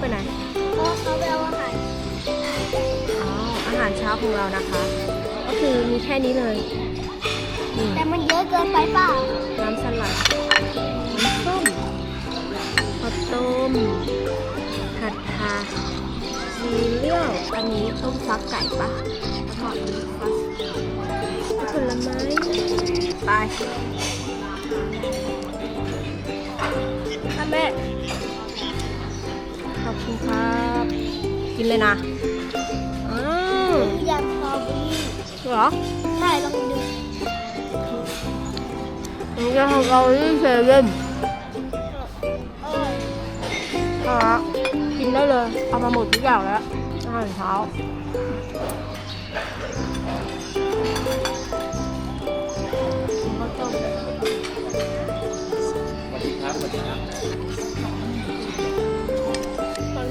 ไปไหนพ่อเขาไปเอาอาหารอ๋ออาหารเช้าของเรานะคะ ก็คือมีแค่นี้เลยนี่แต่มันเยอะเกินไปเปล่าน้ำสลัดน้ำส้มข้าวต้มผัดทาซีเรียลอันนี้ต้มฟักไก่ปะแล้วก็อันนี้ฟักผลไม้ไปค่ะแม่ ขอบคุณครับ กินเลยนะอ้าวอยากสตรอเบอรี่เหรอใช่ลองดูมันจะทำเราที่เซเว่นอร่อยค่ะกินได้เลย เอามาหมดทุกอย่างแล้วอาหารเช้า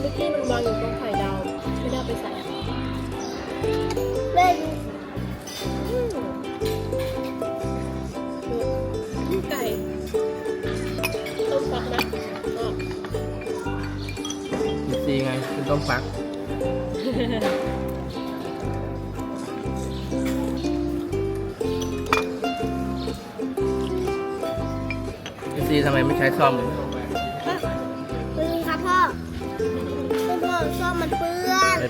มื่อกี้มันวางอยู่ตรงไข่ดาวไม่ได้เอาไปใส่อะแม่ดูอืมดูไก่ต้มฟักนะอะยูซีไงคุณต้มฟัก ซีทำไมไม่ใช้ซ่อมเลย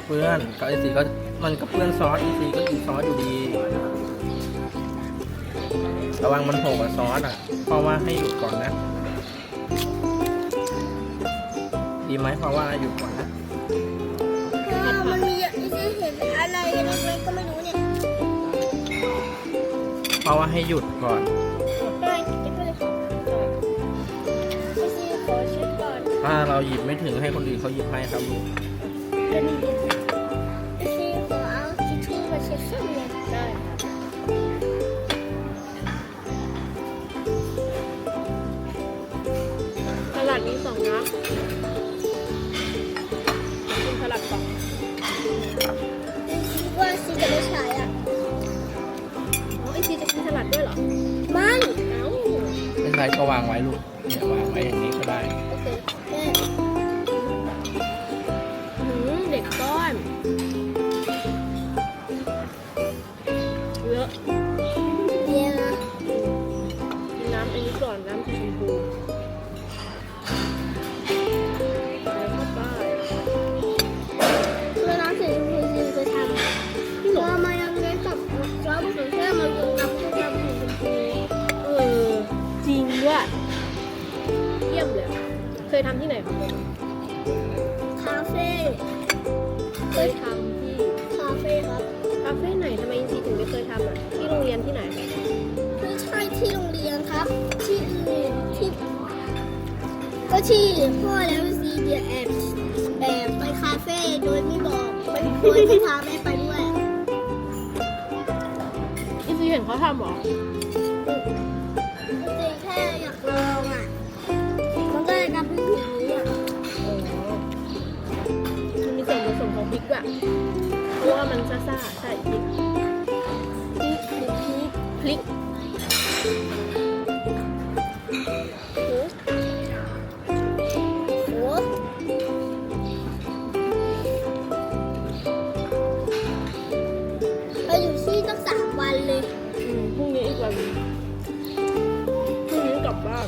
เปื้อนก็ยูซีก็มันก็เปื้อนซอสยูซีก็กินซอสอยู่ดี ระวังมันโหกกับซอสอะ เพราะว่าให้หยุดก่อนนะ ดีไหมเพราะว่าหยุดก่อนนะพ่อมันมีที่เห็นอะไรเล็กๆก็ไม่รู้เนี่ยเพราะว่าให้หยุดก่อนได้เก็บไปเลยค่ะไม่ใช่ขอเช็ดก่อนถ้าเราหยิบไม่ถึงให้คนอื่นเขาหยิบให้ครับลูก คิดว่าซีจะไม่ใช้อะอ๋อไอซีจะกินสลัดด้วยเหรอมันเอ้า ไม่ใช่ก็วางไว้ลูกเนี่ยวางไว้อย่างนี้ ก็ที่พ่อแล้วซีเดียแอบแอบไปคาเฟ่โดยไม่บอกไม่ควรจะพาแม่ไปด้วยอินซีเห็นเขาทำเหรอจริงแค่อยากลองอะมันก็เลยทำให้ถึงนี้อะอ๋อมันมีส่วนผสมของพริกด้วยเพราะว่ามันซ่าๆใช่พริกพริกพริกพริก กวันหนึ่งพรุ่งนี้กลับบ้าน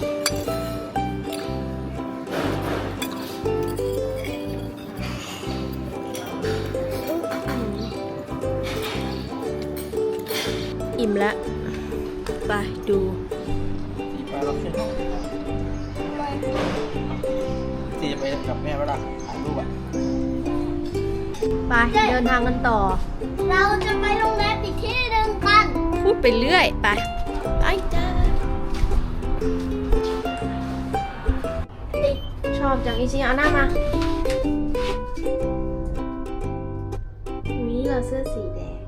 อิ่มแล้วไปดูสีฟ้าเราขึ้นสีจะไปกับแม่เวลาถ่ายรูปอะไปเดินทางกันต่อ เราจะไปโร ไปเรื่อยไปไปจ้าชอบจังอีซีเอาหน้ามาอุ้เราเสื้อสีแดง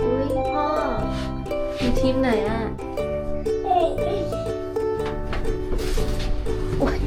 อุ้ยพ่ออยู่ทีมไหนอะเฮ้ยเฮ้ยโอ้ย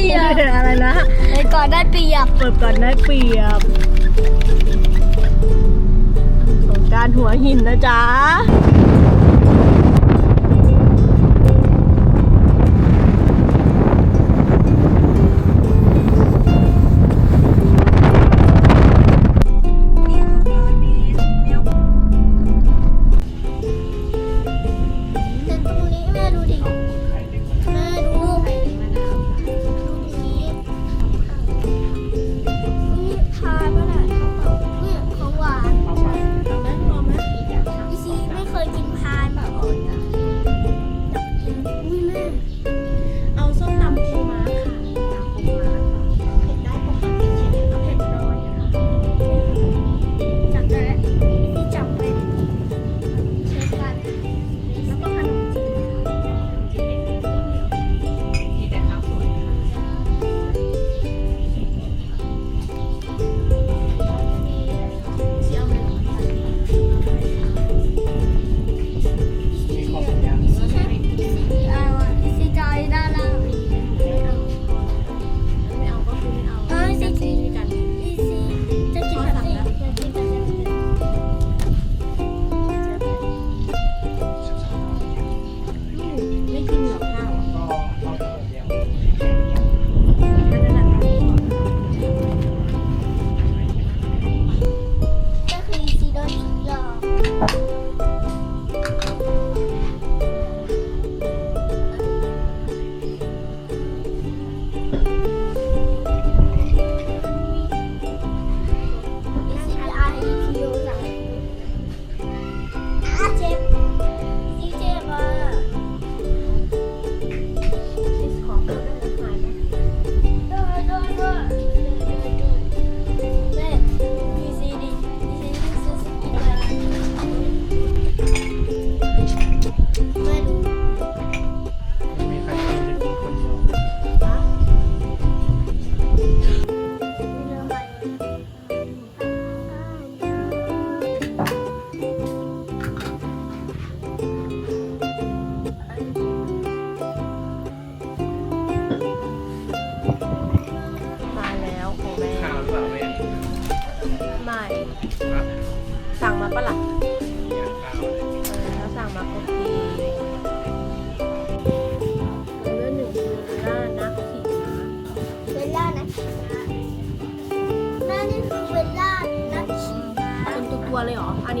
ียบอะไรนะในก่อนได้เปรียบเปิดก่อนได้เปรียบของการหัวหินนะจ๊ะ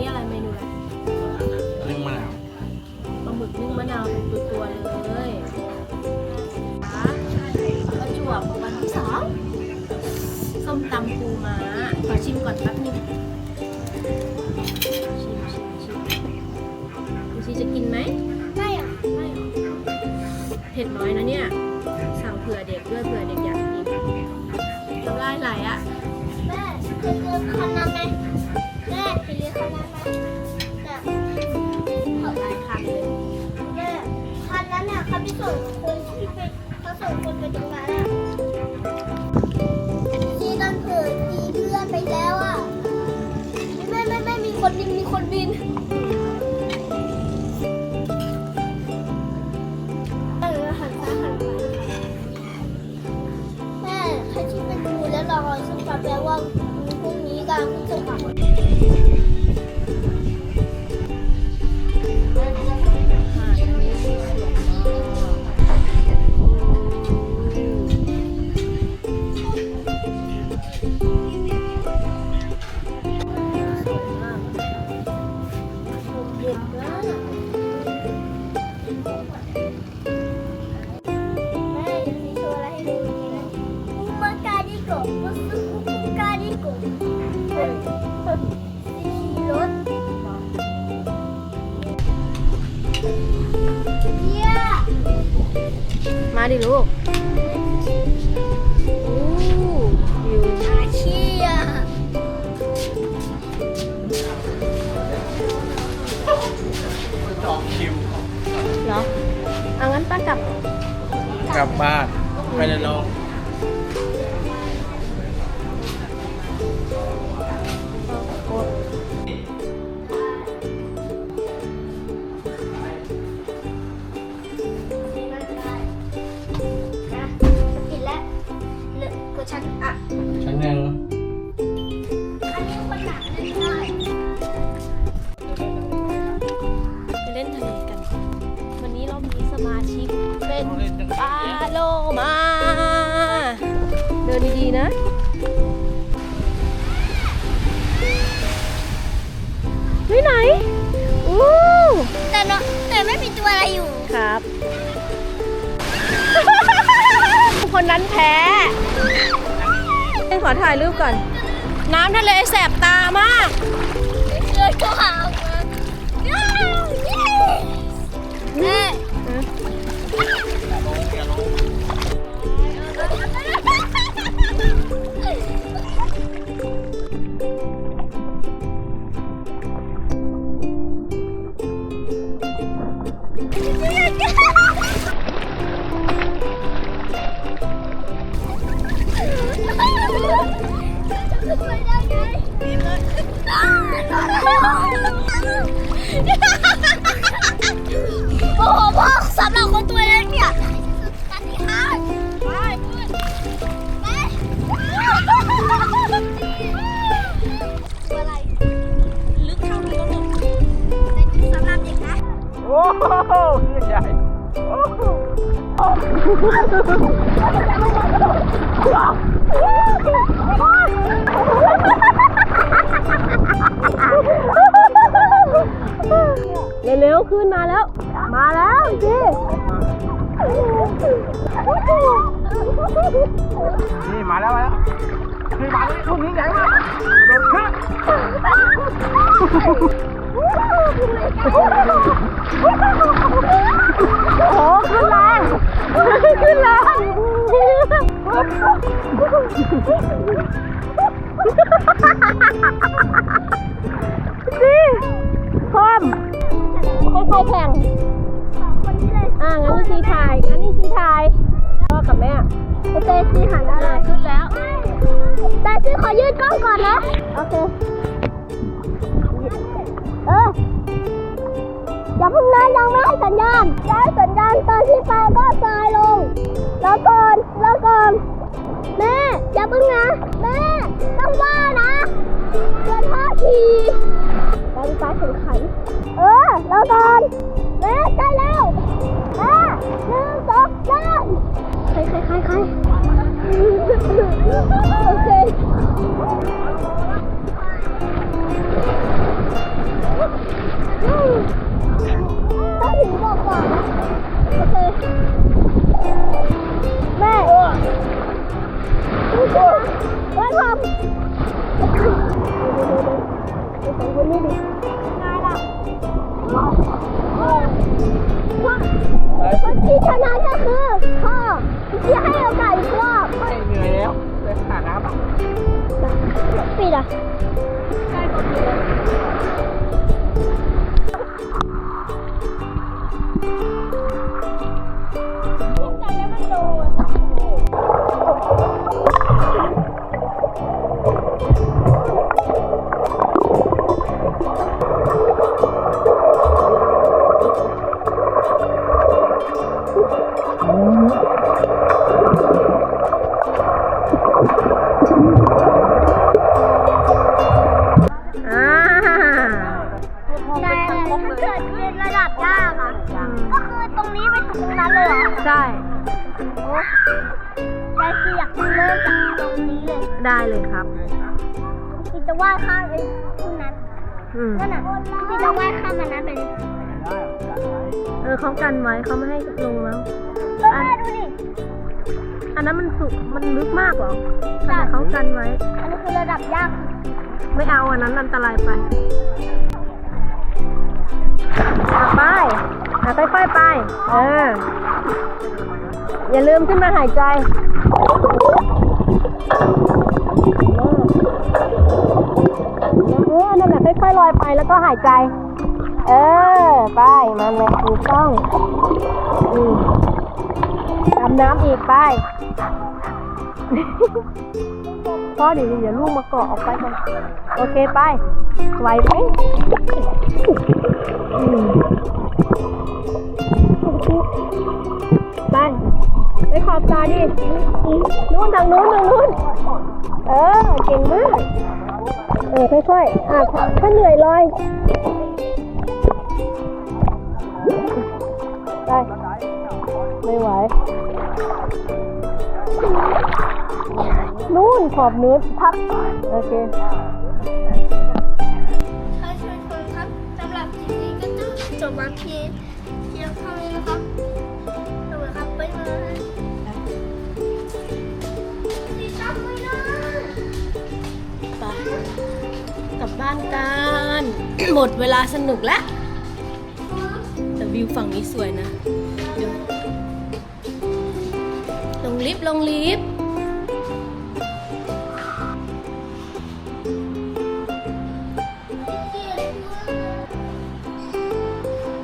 ี้อะไรเมนูอะไรนึ่งมะนาวปลาหมึกนึ่งมะนาวเป็นตัวๆเลยปลาจวบวันที่สองส้มตำปูม้าขอชิมก่อนแป๊บนึงชิมชิมชิมดูสิจะกินไหมไม่อะไม่หรอเผ็ดน้อยนะเนี่ย สั่งเผื่อเด็กด้วยเผื่อเด็กอยากกินน้ำลายไหลอะแม่คือคนนั้นไหม คนที่เป็สอคนไปตังนั้นอะที่ตันเกิดตีเพื่อนไปแล้วอะไม่ไม่ไม่มีคนบินมีคนบินเออหันซ้าหันขวแม่ใครที่เป็นงูแล้วรอสักพักแปลว่าพรุ่งนี้กางพฤษภาคม อุสุอุมกาดิโกะขี่รถเยี่ยมาดิลูกอู้วิวอาเชียจองคิวเหรอเอางั้นป้ากลับ กลับบ้านไปเลยน้อง ครับคนนั้นแพ้ขอถ่ายรูปก่อน น้ำทะเลแสบตามากเลยก็หาออกมาแม่ คือมาแล้วลูกนี้ใหญ่มากโดนขึ้นโอ้ขึ้นแรงขึ้นแรงสิพร้อมค่อยๆแข่งคนนี้เลยอ่างั้นนี่ชีถ่ายงั้นนี่ชีถ่ายพ่อกับแม่ไอเต้ที่หันอะไรขึ้นแล้ว แต่ที่ขอยืดกล้องก่อนนะ โอเค เออ อย่าเพิ่งนะยังไม่ให้สัญญาณได้สัญญาณตอนที่ไปก็ทรายลง แล้วก่อน แล้วก่อน แม่ อย่าเพิ่งนะ แม่ ต้องว่านะเดินท่าขี่ไปไปแข่งขัน เออ แล้วก่อนแม่ใกล้แล้วแม่หนึ่งสองสามใครใครใครใคร ที่ชนะก็คือพ่อที่ให้โอกาส ปิด เลยครับพี่จะว่ายข้ามไปตรงนั้นอืมนั่นน่ะพี่จะว่ายข้ามมันนั้นไปเลยได้กันไว้เออเขากันไว้เขาไม่ให้ลงแล้วก็แม่ดูดิอันนั้นมันสุกมันลึกมากเหรอทำไมเขากันไว้ อันนี้คือระดับยากสุดไม่เอาอันนั้นอันตรายไปอะไปอะค่อยๆไป เออ อย่าลืมขึ้นมาหายใจ เออนั่นแหละค่อยๆลอยไปแล้วก็หายใจ เออ ไป มันเลยถูกต้องอืมดำน้ำอีกไปพ่อเดี๋ยวเดี๋ยวลูกมาเกาะออกไปก่อนโอเคไป ไหวไหมอืมไปไปขอบตาดิ นู้นทางนู้นทางนู้น เออ เก่งมาก เออ ค่อยๆ อะถ้าเหนื่อยลอย ไป ไม่ไหว นู่นขอบนู้นพัก โอเค หมดเวลาสนุกแล้ว แต่วิวฝั่งนี้สวยนะ ลงลิฟต์ลงลิฟต์